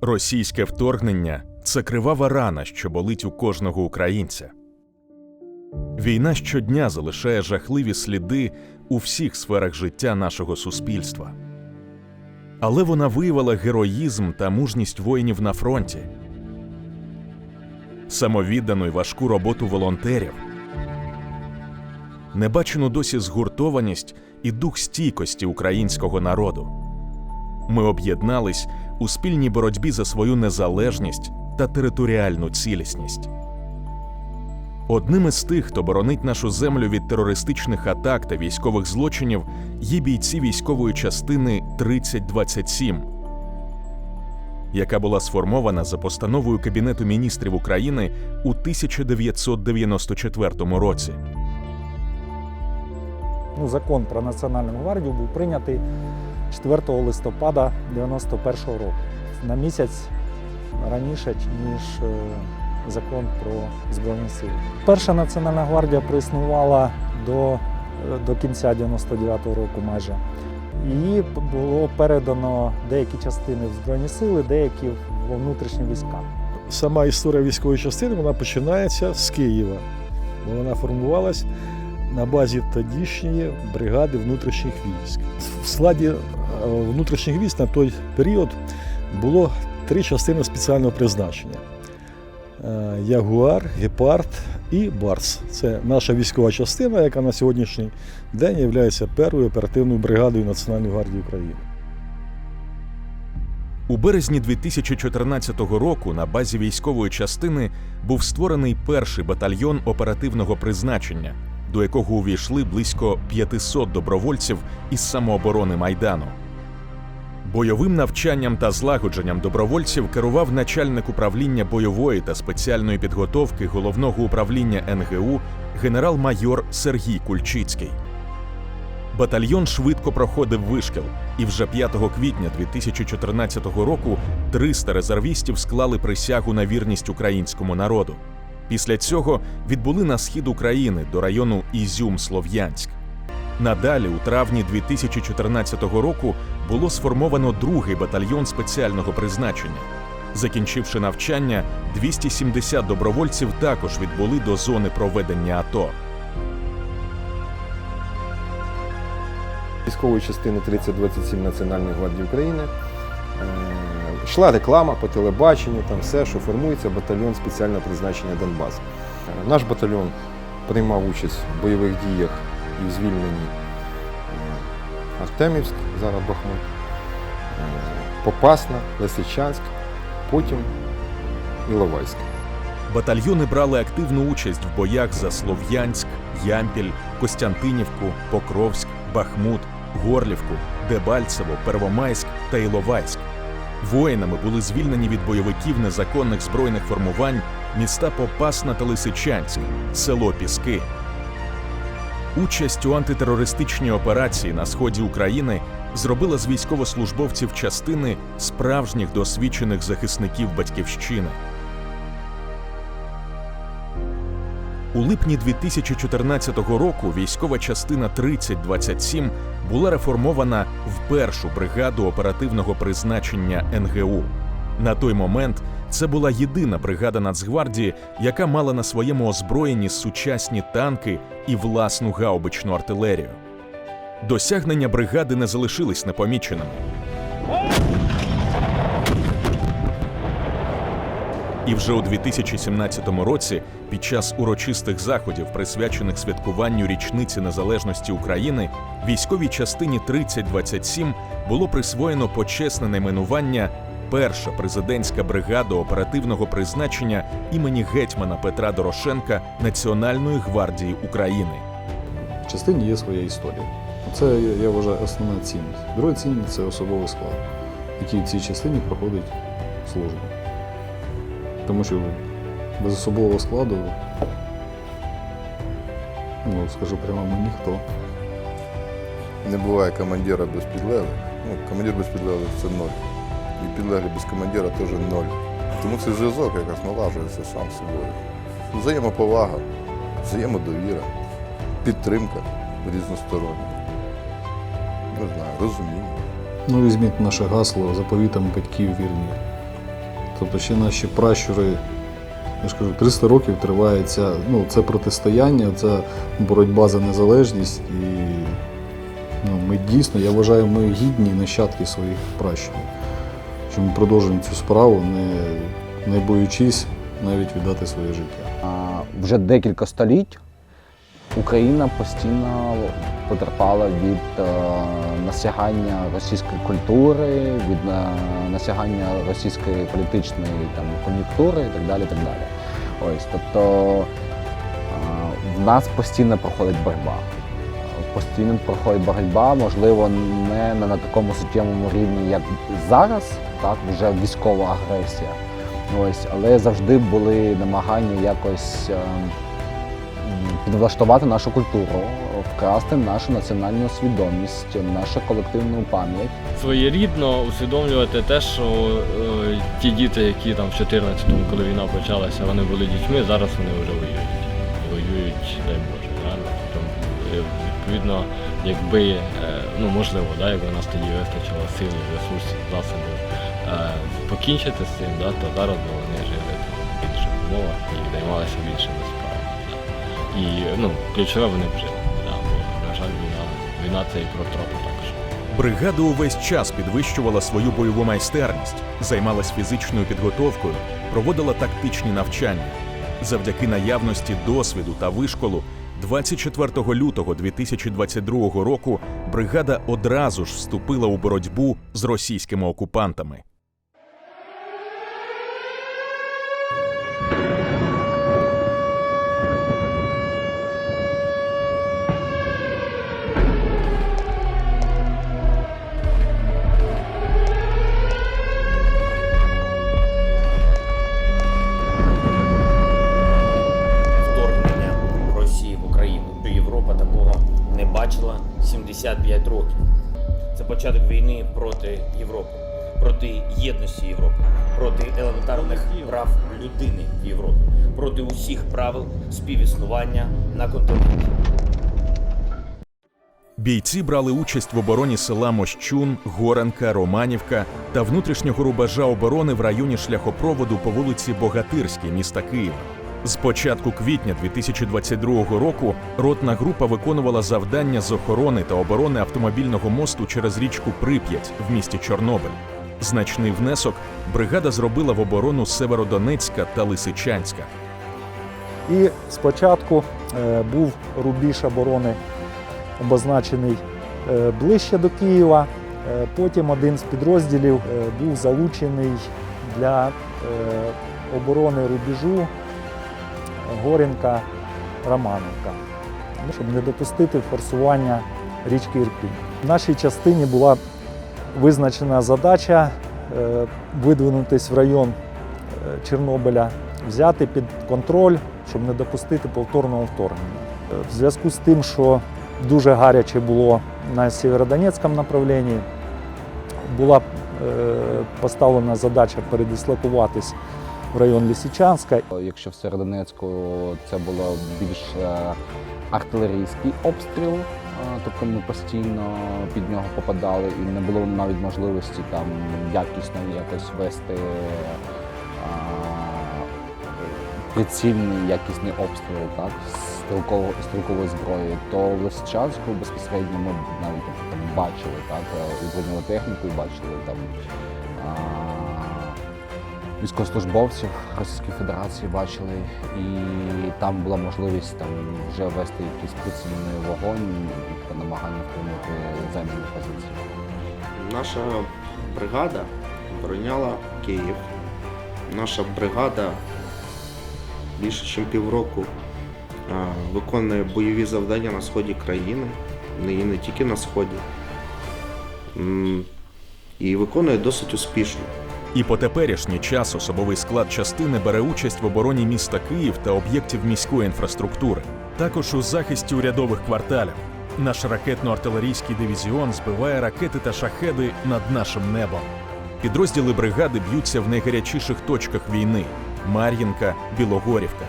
Російське вторгнення це кривава рана, що болить у кожного українця. Війна щодня залишає жахливі сліди у всіх сферах життя нашого суспільства. Але вона виявила героїзм та мужність воїнів на фронті, самовіддану й важку роботу волонтерів, небачену досі згуртованість і дух стійкості українського народу. Ми об'єднались у спільній боротьбі за свою незалежність та територіальну цілісність. Одним із тих, хто боронить нашу землю від терористичних атак та військових злочинів, є бійці військової частини 3027, яка була сформована за постановою Кабінету міністрів України у 1994 році. Ну, закон про Національну гвардію був прийнятий 4 листопада 91-го року, на місяць раніше, ніж е, закон про Збройні Сили. Перша Національна гвардія проіснувала до, е, до кінця 99 року майже. Її було передано деякі частини в Збройні Сили, деякі в внутрішні війська. Сама історія військової частини вона починається з Києва. Вона формувалась на базі тодішньої бригади внутрішніх військ. В складі е, внутрішніх військ на той період було три частини спеціального призначення: Е, Ягуар, Гепард і Барс. Це наша військова частина, яка на сьогоднішній день є першою оперативною бригадою Національної гвардії України. У березні 2014 року на базі військової частини був створений перший батальйон оперативного призначення, до якого увійшли близько 500 добровольців із самооборони Майдану. Бойовим навчанням та злагодженням добровольців керував начальник управління бойової та спеціальної підготовки головного управління НГУ генерал-майор Сергій Кульчицький. Батальйон швидко проходив вишкіл, і вже 5 квітня 2014 року 300 резервістів склали присягу на вірність українському народу. Після цього відбули на схід України до району Ізюм-Слов'янськ. Надалі, у травні 2014 року, було сформовано другий батальйон спеціального призначення. Закінчивши навчання, 270 добровольців також відбули до зони проведення АТО. військової частини 3027 Національної гвардії України. Йшла реклама по телебаченню, там все, що формується батальйон спеціального призначення Донбас. Е, Наш батальйон приймав участь в бойових діях і в звільненні е, Артемівськ, зараз Бахмут, е, Попасна, Лисичанськ, потім Іловайськ. Батальйони брали активну участь в боях за Слов'янськ, Ямпіль, Костянтинівку, Покровськ, Бахмут, Горлівку, Дебальцево, Первомайськ та Іловайськ. Воїнами були звільнені від бойовиків незаконних збройних формувань міста Попасна та Лисичанськ, село Піски. Участь у антитерористичній операції на сході України зробила з військовослужбовців частини справжніх досвідчених захисників батьківщини. У липні 2014 року військова частина 3027 була реформована в першу бригаду оперативного призначення НГУ. На той момент це була єдина бригада Нацгвардії, яка мала на своєму озброєнні сучасні танки і власну гаубичну артилерію. Досягнення бригади не залишились непоміченими. І вже у 2017 році, під час урочистих заходів, присвячених святкуванню річниці незалежності України, військовій частині 3027 було присвоєно почесне найменування Перша президентська бригада оперативного призначення імені гетьмана Петра Дорошенка Національної гвардії України. В частині є своя історія. Це я- вважаю основна цінність. Друга цінність це особовий склад, який в цій частині проходить службу. Тому що без особового складу, ну скажу прямо, ми ніхто. Не буває командира без підлеглих. Ну, командир без підлеглих це ноль. І підлеглий без командира теж ноль. Тому цей зв'язок якраз налагоджується сам собою. Взаємоповага, взаємодовіра, підтримка різностороння. Не знаю, розуміння. Ну, візьміть наше гасло заповітам батьків вірні. Тобто ще наші пращури, я ж кажу, 300 років триває ця, ну, це протистояння, це боротьба за незалежність. І ну, ми дійсно, я вважаю, ми гідні нащадки своїх пращурів. Що ми продовжуємо цю справу, не, не боючись навіть віддати своє життя. Вже декілька століть Україна постійно потерпала від е, насягання російської культури, від е, насягання російської політичної там, кон'юнктури і так далі. Так далі. Ось, тобто е, в нас постійно проходить боротьба. Постійно проходить боротьба, можливо, не на такому суттєвому рівні, як зараз, так, вже військова агресія. Ось, але завжди були намагання якось е, м, нашу культуру, вкрасти нашу національну свідомість, нашу колективну пам'ять. своєрідно усвідомлювати те, що е, ті діти, які там в 14-му, коли війна почалася, вони були дітьми, зараз вони вже воюють. Воюють, дай Боже. Тобто, е, відповідно, якби, е, ну можливо, да, якби нас тоді вистачило сили, ресурсів, засобів е, покінчити з цим, да, то зараз би вони жили в інших умовах і займалися більшими справами. І ну, ключове вони б це і про втрату також. Бригада увесь час підвищувала свою бойову майстерність, займалась фізичною підготовкою, проводила тактичні навчання. Завдяки наявності досвіду та вишколу, 24 лютого 2022 року бригада одразу ж вступила у боротьбу з російськими окупантами. Бачила 75 років. Це початок війни проти Європи, проти єдності Європи, проти елементарних прав людини в Європі, проти усіх правил співіснування на континенті. Бійці брали участь в обороні села Мощун, Горенка, Романівка та внутрішнього рубежа оборони в районі шляхопроводу по вулиці Богатирській міста Києва. З початку квітня 2022 року ротна група виконувала завдання з охорони та оборони автомобільного мосту через річку Прип'ять в місті Чорнобиль. Значний внесок бригада зробила в оборону Северодонецька та Лисичанська. І спочатку е, був рубіж оборони обозначений е, ближче до Києва. Е, Потім один з підрозділів був залучений для оборони рубежу Горенка Романовка, ну, щоб не допустити форсування річки Ірпінь. В нашій частині була визначена задача е, видвинутись в район е, Чорнобиля, взяти під контроль, щоб не допустити повторного вторгнення. Е, В зв'язку з тим, що дуже гаряче було на Сєвєродонецькому направлінні, була поставлена задача передислокуватись в район Лисичанська. Якщо в Середонецьку це було більш е, артилерійський обстріл, е, тобто ми постійно під нього попадали і не було навіть можливості там якісно якось вести е, прицільний якісний обстріл так, стрілково- стрілкової зброї, то в Лисичанську безпосередньо ми навіть там бачили так, і бронетехніку, і бачили там. Військовослужбовців Російської Федерації бачили, і там була можливість там вже вести якийсь прицільний вогонь та намагання втримати займані позиції. Наша бригада обороняла Київ. Наша бригада більше ніж півроку виконує бойові завдання на сході країни, і не тільки на сході. І виконує досить успішно. І по теперішній час особовий склад частини бере участь в обороні міста Київ та об'єктів міської інфраструктури, також у захисті урядових кварталів. Наш ракетно-артилерійський дивізіон збиває ракети та шахеди над нашим небом. Підрозділи бригади б'ються в найгарячіших точках війни: Мар'їнка, Білогорівка.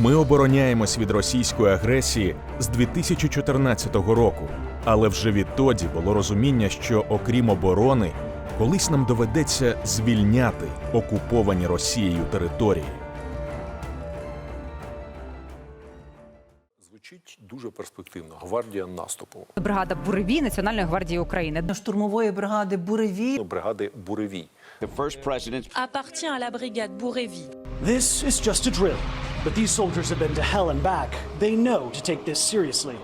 Ми обороняємось від російської агресії з 2014 року, але вже відтоді було розуміння, що окрім оборони, колись нам доведеться звільняти окуповані Росією території. Звучить дуже перспективно. Гвардія наступу. Бригада Буревій Національної гвардії України. до штурмової бригади Буревій. Бригади Буревій. appartient à la brigade Bourrévy. This is just a drill, but these soldiers have been to hell and back. They know to take this seriously.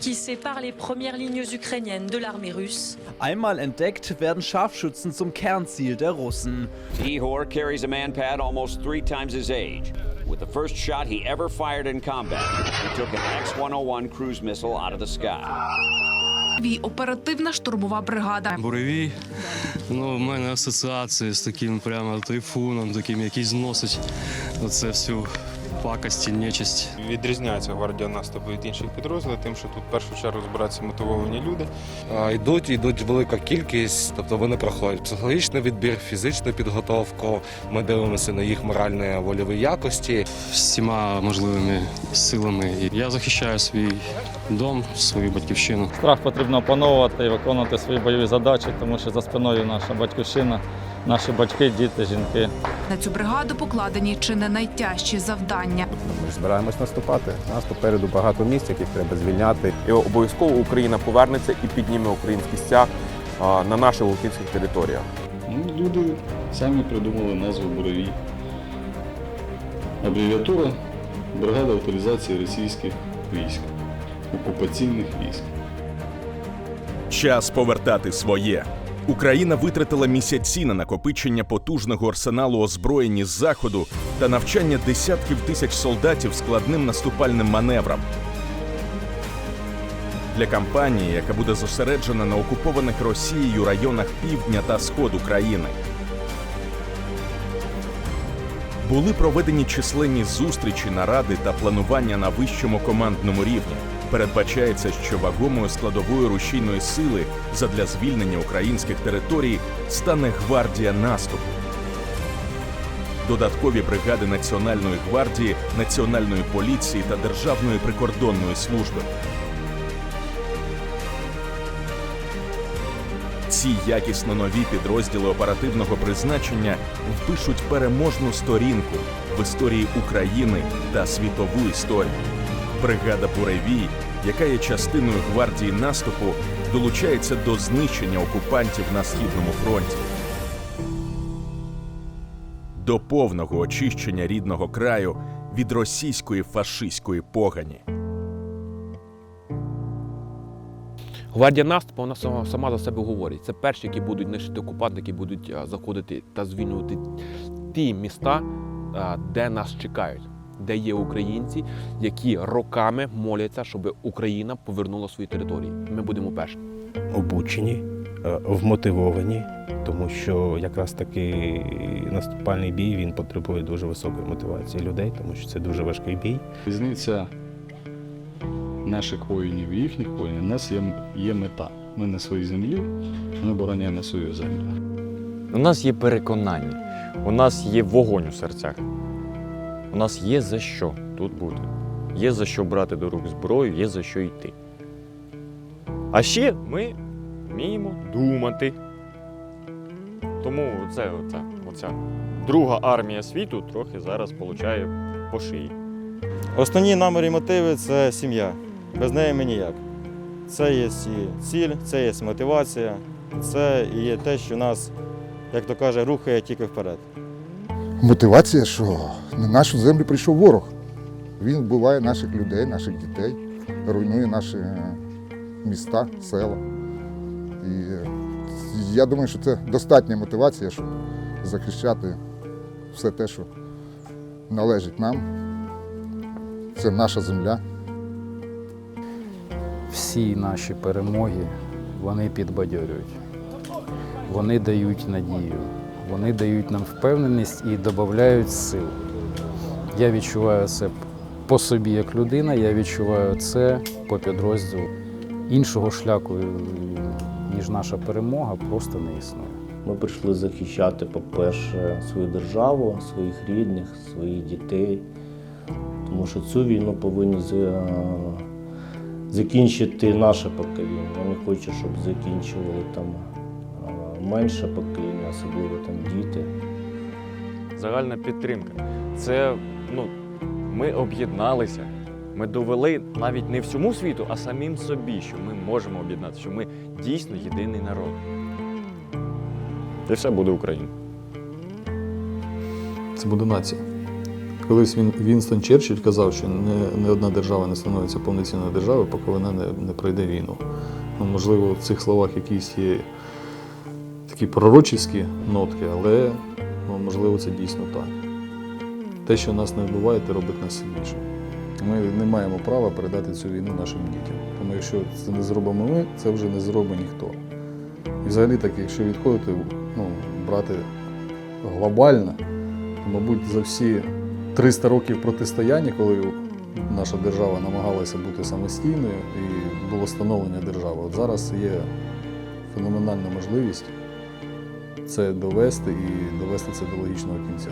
qui sépare les premières lignes ukrainiennes de l'armée russe. Einmal entdeckt, werden Scharfschützen zum Kernziel der Russen. Ihor carries a man-pad almost three times his age. With the first shot he ever fired in combat, he took an X-101 cruise missile out of the sky. Оперативна штурмова бригада. Буревій. Ну, в мене асоціації з таким прямо тайфуном, таким, який зносить оце всю пакость і нечисть. Відрізняється гвардія наступу від інших підрозділів, тим, що тут в першу чергу збираються мотивовані люди. Йдуть, йдуть велика кількість, тобто вони проходять психологічний відбір, фізичну підготовку. Ми дивимося на їх моральні вольові якості. Всіма можливими силами. Я захищаю свій дом, свою батьківщину. Страх потрібно опановувати і виконувати свої бойові задачі, тому що за спиною наша батьківщина, наші батьки, діти, жінки. На цю бригаду покладені чи не найтяжчі завдання. Ми збираємось наступати. У нас попереду багато місць, яких треба звільняти. І обов'язково Україна повернеться і підніме український стяг на наших українських територіях. Ну, люди самі придумали назву Буревій. Абревіатура бригада авторизації російських військ, окупаційних військ. Час повертати своє. Україна витратила місяці на накопичення потужного арсеналу озброєнь з заходу та навчання десятків тисяч солдатів складним наступальним маневрам. Для кампанії, яка буде зосереджена на окупованих Росією районах півдня та сходу країни. Були проведені численні зустрічі, наради та планування на вищому командному рівні. Передбачається, що вагомою складовою рушійної сили задля звільнення українських територій стане гвардія наступу. Додаткові бригади Національної гвардії, Національної поліції та Державної прикордонної служби. Ці якісно нові підрозділи оперативного призначення впишуть переможну сторінку в історії України та світову історію. Бригада Буревій, яка є частиною гвардії наступу, долучається до знищення окупантів на східному фронті. До повного очищення рідного краю від російської фашистської погані. Гвардія наступу вона сама, сама за себе говорить. Це перші, які будуть нищити окупанти, які будуть заходити та звільнювати ті міста, де нас чекають, де є українці, які роками моляться, щоб Україна повернула свої території. Ми будемо перші. Обучені, е, вмотивовані, тому що якраз таки наступальний бій він потребує дуже високої мотивації людей, тому що це дуже важкий бій. Різниця наших воїнів і їхніх воїнів, у нас є, є мета. Ми на своїй землі, ми обороняємо свою землю. У нас є переконання, у нас є вогонь у серцях. У нас є за що тут бути. Є за що брати до рук зброю, є за що йти. А ще ми вміємо думати. Тому це, оця, оця друга армія світу трохи зараз получає по шиї. Основні наміри і мотиви це сім'я. Без неї ми ніяк. Це є ціль, це є мотивація, це є те, що нас, як то каже, рухає тільки вперед. Мотивація, що на нашу землю прийшов ворог. Він вбиває наших людей, наших дітей, руйнує наші е, міста, села. І е, я думаю, що це достатня мотивація, щоб захищати все те, що належить нам. Це наша земля. Всі наші перемоги вони підбадьорюють, вони дають надію, вони дають нам впевненість і додають сил. Я відчуваю це по собі як людина, я відчуваю це по підрозділу. Іншого шляху, ніж наша перемога, просто не існує. Ми прийшли захищати, по-перше, свою державу, своїх рідних, своїх дітей. Тому що цю війну повинні за- закінчити наше покоління. Я не хочу, щоб закінчували там менше покоління, особливо там діти. Загальна підтримка. Це ну, ми об'єдналися. Ми довели навіть не всьому світу, а самим собі, що ми можемо об'єднатися, що ми дійсно єдиний народ. І все буде Україна. Це буде нація. Колись він Вінстон Черчилль казав, що не, не одна держава не становиться повноцінною державою, поки вона не, не пройде війну. Ну, можливо, в цих словах якісь є такі пророчіські нотки, але ну, можливо це дійсно так. Те, що нас не вбиває, те робить нас сильнішим. Ми не маємо права передати цю війну нашим дітям. Тому якщо це не зробимо ми, це вже не зробить ніхто. І взагалі так, якщо відходити, ну, брати глобально, то, мабуть, за всі 300 років протистояння, коли наша держава намагалася бути самостійною і було становлення держави, от зараз є феноменальна можливість це довести і довести це до логічного кінця.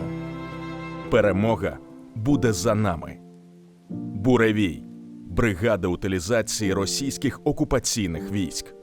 Перемога буде за нами. Буревій бригада утилізації російських окупаційних військ.